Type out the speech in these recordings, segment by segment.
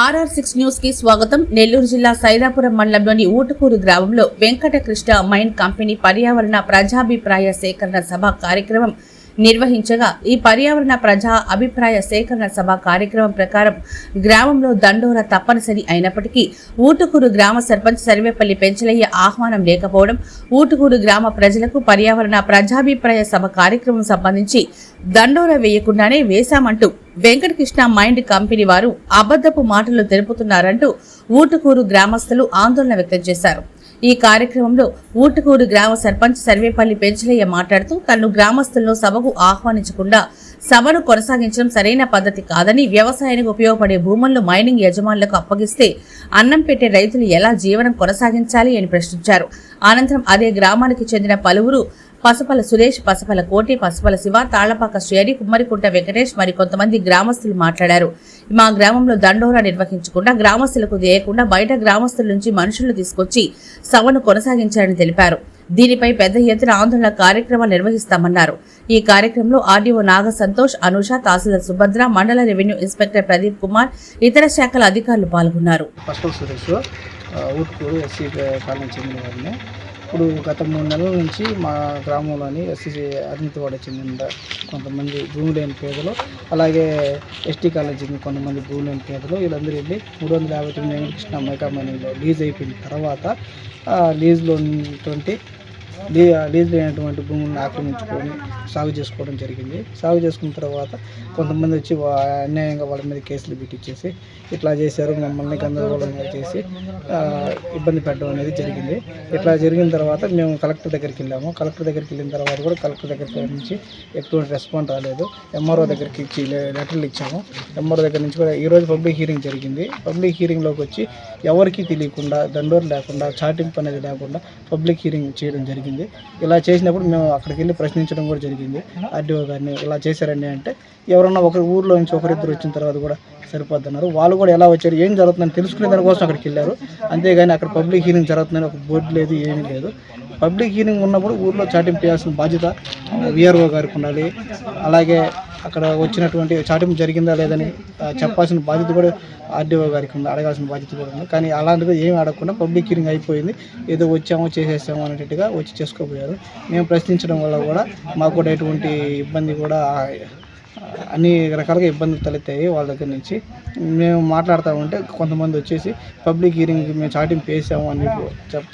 RR six న్యూస్కి స్వాగతం. నెల్లూరు జిల్లా సైదాపురం మండలంలోని ఊటకూరు గ్రామంలో వెంకటకృష్ణ మైన్ కంపెనీ పర్యావరణ ప్రజాభిప్రాయ సేకరణ సభ కార్యక్రమం నిర్వహించగా ఈ పర్యావరణ ప్రజా అభిప్రాయ సేకరణ సభ కార్యక్రమం ప్రకారం గ్రామంలో దండోర తప్పనిసరి అయినప్పటికీ ఊటుకూరు గ్రామ సర్పంచ్ సర్వేపల్లి పెంచలయ్య ఆహ్వానం లేకపోవడం ఊటుకూరు గ్రామ ప్రజలకు పర్యావరణ ప్రజాభిప్రాయ సభ కార్యక్రమం సంబంధించి దండోర వేయకుండానే వేశామంటూ వెంకటకృష్ణ మైండ్ కంపెనీ వారు అబద్ధపు మాటలు తెలుపుతున్నారంటూ ఊటుకూరు గ్రామస్తులు ఆందోళన వ్యక్తం చేశారు. ఈ కార్యక్రమంలో ఊటుకూరు గ్రామ సర్పంచ్ సర్వేపల్లి పెంచలయ్య మాట్లాడుతూ తను గ్రామస్తులను సభకు ఆహ్వానించకుండా సభను కొనసాగించడం సరైన పద్ధతి కాదని వ్యవసాయానికి ఉపయోగపడే భూములను మైనింగ్ యజమానులకు అప్పగిస్తే అన్నం పెట్టే రైతులు ఎలా జీవనం కొనసాగించాలి అని ప్రశ్నించారు. అనంతరం అదే గ్రామానికి చెందిన పలువురు పసపల సురేష్ పసపల కోటి పసపల శివ తాళ్ళపాక శ్రేణి కుమ్మరికుంట వెంకటేష్ మరి కొంతమంది గ్రామస్తులు మాట్లాడారు. మా గ్రామంలో దండోరా నిర్వహించకుండా గ్రామస్తులకు చేయకుండా బయట గ్రామస్తుల నుంచి మనుషులు తీసుకొచ్చి సభను కొనసాగించారని తెలిపారు. దీనిపై పెద్ద ఎత్తున ఆందోళన కార్యక్రమాలు నిర్వహిస్తామన్నారు. ఈ కార్యక్రమంలో ఆర్డీఓ నాగ సంతోష్ అనుష తహసీల్దార్ సుభద్ర మండల రెవెన్యూ ఇన్స్పెక్టర్ ప్రదీప్ కుమార్ ఇతర శాఖల అధికారులు పాల్గొన్నారు. ఇప్పుడు గత మూడు నెలల నుంచి మా గ్రామంలోని ఎస్సీ అర్నితవాడ చెందిన కొంతమంది భూమి లేని పేదలు. అలాగే ఎస్టీ కాలేజ్ చెందిన కొంతమంది భూమి లేని పేదలు. వీళ్ళందరూ వెళ్ళి మూడు వందల యాభై తొమ్మిది వెంకటకృష్ణ మైకామణిలో లీజ్ అయిపోయిన తర్వాత లీజ్లో ఉన్నటువంటి లీ లీజ్ లేనటువంటి భూములను ఆక్రమించుకొని సాగు చేసుకోవడం జరిగింది. సాగు చేసుకున్న తర్వాత కొంతమంది వచ్చి అన్యాయంగా వాళ్ళ మీద కేసులు పెట్టించేసి ఇట్లా చేశారు మమ్మల్ని గందరగోళంగా చేసి ఇబ్బంది పెట్టడం అనేది జరిగింది. ఇట్లా జరిగిన తర్వాత మేము కలెక్టర్ దగ్గరికి వెళ్ళాము. కలెక్టర్ దగ్గరికి వెళ్ళిన తర్వాత కూడా కలెక్టర్ దగ్గర నుంచి ఎటువంటి రెస్పాండ్ రాలేదు. ఎంఆర్ఓ దగ్గరికి ఇచ్చి లెటర్లు ఇచ్చాము. ఎంఆర్ఓ దగ్గర నుంచి కూడా ఈరోజు పబ్లిక్ హీరింగ్ జరిగింది. పబ్లిక్ హీరింగ్లోకి వచ్చి ఎవరికీ తెలియకుండా దండోరు లేకుండా చాటింపు అనేది లేకుండా పబ్లిక్ హీరింగ్ చేయడం జరిగింది. ఇలా చేసినప్పుడు మేము అక్కడికి వెళ్ళి ప్రశ్నించడం కూడా జరిగింది. ఆర్డీఓ గారిని ఇలా చేశారండి అంటే ఎవరన్నా ఒకరి ఊర్లో నుంచి ఒకరిద్దరు వచ్చిన తర్వాత కూడా సరిపోతున్నారు వాళ్ళు కూడా ఎలా వచ్చారు ఏం జరుగుతుందని తెలుసుకునే దానికోసం అక్కడికి వెళ్ళారు. అంతేగాని అక్కడ పబ్లిక్ హీరింగ్ జరుగుతుందని ఒక బోర్డు లేదు ఏమీ లేదు. పబ్లిక్ హీరింగ్ ఉన్నప్పుడు ఊర్లో చాటింపు చేయాల్సిన బాధ్యత విఆర్ఓ గారికి ఉండాలి. అలాగే అక్కడ వచ్చినటువంటి చాటింపు జరిగిందా లేదని చెప్పాల్సిన బాధ్యత కూడా ఆర్డీఓ గారికి ఉంది అడగాల్సిన బాధ్యత కూడా ఉంది. కానీ అలాంటిది ఏమి అడగకుండా పబ్లిక్ హీరింగ్ అయిపోయింది. ఏదో వచ్చామో చేసేసామో అనేటట్టుగా వచ్చి చేసుకోబోయారు. మేము ప్రశ్నించడం వల్ల కూడా మాకు కూడా ఎటువంటి ఇబ్బంది కూడా అన్ని రకాలుగా ఇబ్బందులు తలెత్తాయి వాళ్ళ దగ్గర నుంచి. మేము మాట్లాడుతూ ఉంటే కొంతమంది వచ్చేసి పబ్లిక్ హీరింగ్కి మేము చాటింపు వేసాము అని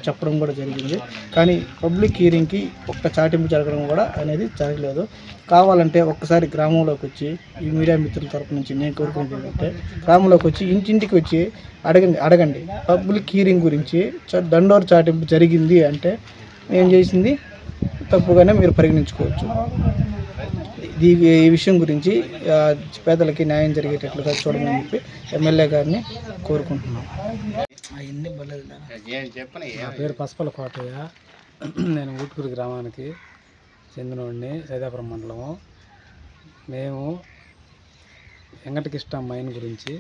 చెప్పడం కూడా జరిగింది. కానీ పబ్లిక్ హీరింగ్కి ఒక్క చాటింపు జరగడం కూడా అనేది జరగలేదు. కావాలంటే ఒక్కసారి గ్రామంలోకి వచ్చి ఈ మీడియా మిత్రుల తరపు నుంచి నేను కోరుకునేది ఏంటంటే గ్రామంలోకి వచ్చి ఇంటింటికి వచ్చి అడగండి అడగండి. పబ్లిక్ హీరింగ్ గురించి దండోరు చాటింపు జరిగింది అంటే ఏం చేసింది? తప్పుగానే మీరు పరిగణించుకోవచ్చు. ఈ ఈ విషయం గురించి పేదలకి న్యాయం జరిగేటట్లుగా చూడమని చెప్పి ఎమ్మెల్యే గారిని కోరుకుంటున్నాం. అవన్నీ నా పేరు పసపల కోటయ్య. నేను ఊట్కూరు గ్రామానికి చెందినవాడిని సైదాపురం మండలము. మేము వెంకటకృష్ణ మైన్ గురించి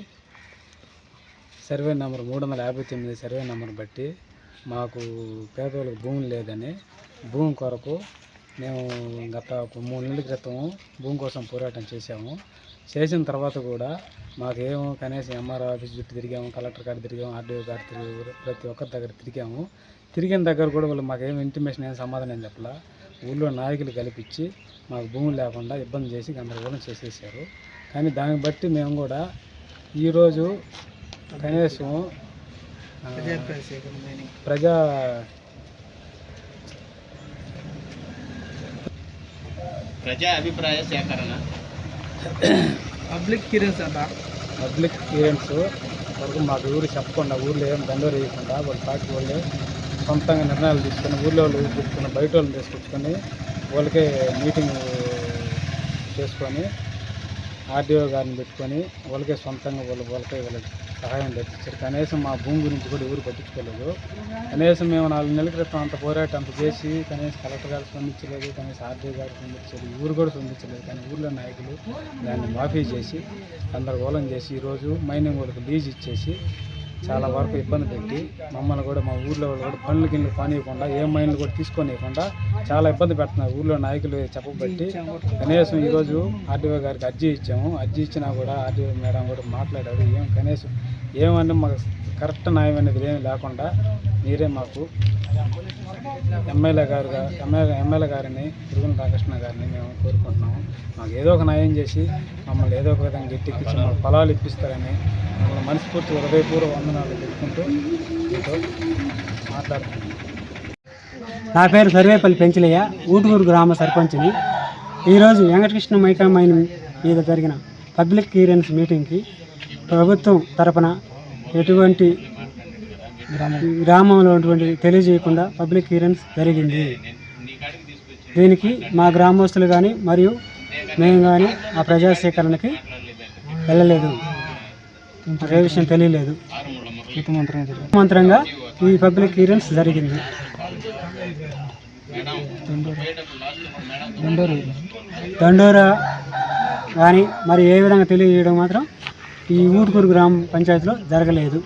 సర్వే నెంబర్ మూడు వందల యాభై తొమ్మిది సర్వే నెంబర్ బట్టి మాకు పేదవాళ్ళకి భూమి లేదని భూమి కొరకు మేము గత ఒక మూడు నెలల క్రితం భూమి కోసం పోరాటం చేశాము. చేసిన తర్వాత కూడా మాకేమో కనీసం ఎంఆర్ఓ ఆఫీస్ చుట్టూ తిరిగాము కలెక్టర్ గారి తిరిగాము ఆర్డీఓ గారి తిరిగి ప్రతి ఒక్కరి దగ్గర తిరిగాము. తిరిగిన దగ్గర కూడా వాళ్ళు మాకేం ఇంటిమేషన్ ఏం సమాధానం ఏం చెప్పలా. ఊళ్ళో నాయకులు కల్పించి మాకు భూమి లేకుండా ఇబ్బంది చేసి గందరగోళం చేసేసారు. కానీ దాన్ని బట్టి మేము కూడా ఈరోజు కనీసం ప్రజా ప్రజా అభిప్రాయ సేకరణ. పబ్లిక్ హీరింగ్స్ అంట పబ్లిక్ క్లియరెన్స్ వరకు మాకు ఊరు చెప్పకుండా ఊర్లో ఏం దండోరు వేయకుండా వాళ్ళ పార్టీ వాళ్ళే సొంతంగా నిర్ణయాలు తీసుకొని ఊళ్ళో వాళ్ళు తీసుకుని బయట వాళ్ళని తీసుకొచ్చుకొని వాళ్ళకే మీటింగ్ చేసుకొని ఆర్డీఓ గారిని పెట్టుకొని వాళ్ళకే సొంతంగా వాళ్ళు వాళ్ళకే వాళ్ళకి సహాయం తెచ్చారు కనీసం మా భూమి గురించి కూడా ఎవరు పట్టించుకోలేదు. కనీసం మేము నాలుగు నెలల క్రితం అంత పోరాటం అంత చేసి కనీసం కలెక్టర్ గారు స్పందించలేదు కనీసం ఆర్డీఓ గారు స్పందించలేదు ఊరు కూడా స్పందించలేదు. కానీ ఊర్లో నాయకులు దాన్ని మాఫీ చేసి గందరగోళం చేసి ఈరోజు మైనింగ్ వాళ్ళకి లీజ్ ఇచ్చేసి చాలా వరకు ఇబ్బంది పెట్టి మమ్మల్ని కూడా మా ఊర్లో వాళ్ళు కూడా పనులు గిన్నెలు పనివ్వకుండా ఏ మైన్లు కూడా తీసుకోనియకుండా చాలా ఇబ్బంది పెడుతున్నారు. ఊర్లో నాయకులు చెప్పబట్టి కనీసం ఈరోజు ఆర్డీఓ గారికి అర్జీ ఇచ్చాము. అర్జీ ఇచ్చినా కూడా ఆర్డీఓ మేడం కూడా మాట్లాడారు. ఏం కనీసం ఏమన్నా మాకు కరెక్ట్ న్యాయం అనేది ఏమి లేకుండా మీరే మాకు ఎమ్మెల్యే గారు ఎమ్మెల్యే ఎమ్మెల్యే గారిని తిరుగుల రామకృష్ణ గారిని మేము కోరుకుంటున్నాము. మాకు ఏదో ఒక న్యాయం చేసి మమ్మల్ని ఏదో ఒక విధంగా గట్టెక్కించి మాకు పొలాలు ఇప్పిస్తారని మమ్మల్ని మనస్ఫూర్తి హృదయపూర్వం వందనాలు తెలుపుకుంటూ మీతో మాట్లాడుతున్నాను నా పేరు సర్వేపల్లి పెంచలయ్య ఊటూరు గ్రామ సర్పంచ్ని. ఈరోజు వెంకటకృష్ణ మైకామైన్ మీద జరిగిన పబ్లిక్ క్లియరెన్స్ మీటింగ్కి ప్రభుత్వం తరపున ఎటువంటి గ్రామంలో ఉన్నటువంటి తెలియజేయకుండా పబ్లిక్ క్లియరెన్స్ జరిగింది. దీనికి మా గ్రామస్తులు కానీ మరియు మేము కానీ ఆ ప్రజాసేకరణకి వెళ్ళలేదు. అదే విషయం తెలియలేదు మంత్రంగా ఈ పబ్లిక్ క్లియరెన్స్ జరిగింది. దండోరా కానీ మరి ఏ విధంగా తెలియజేయడం మాత్రం ఈ ఊటుకూరు గ్రామ పంచాయతీలో జరగలేదు.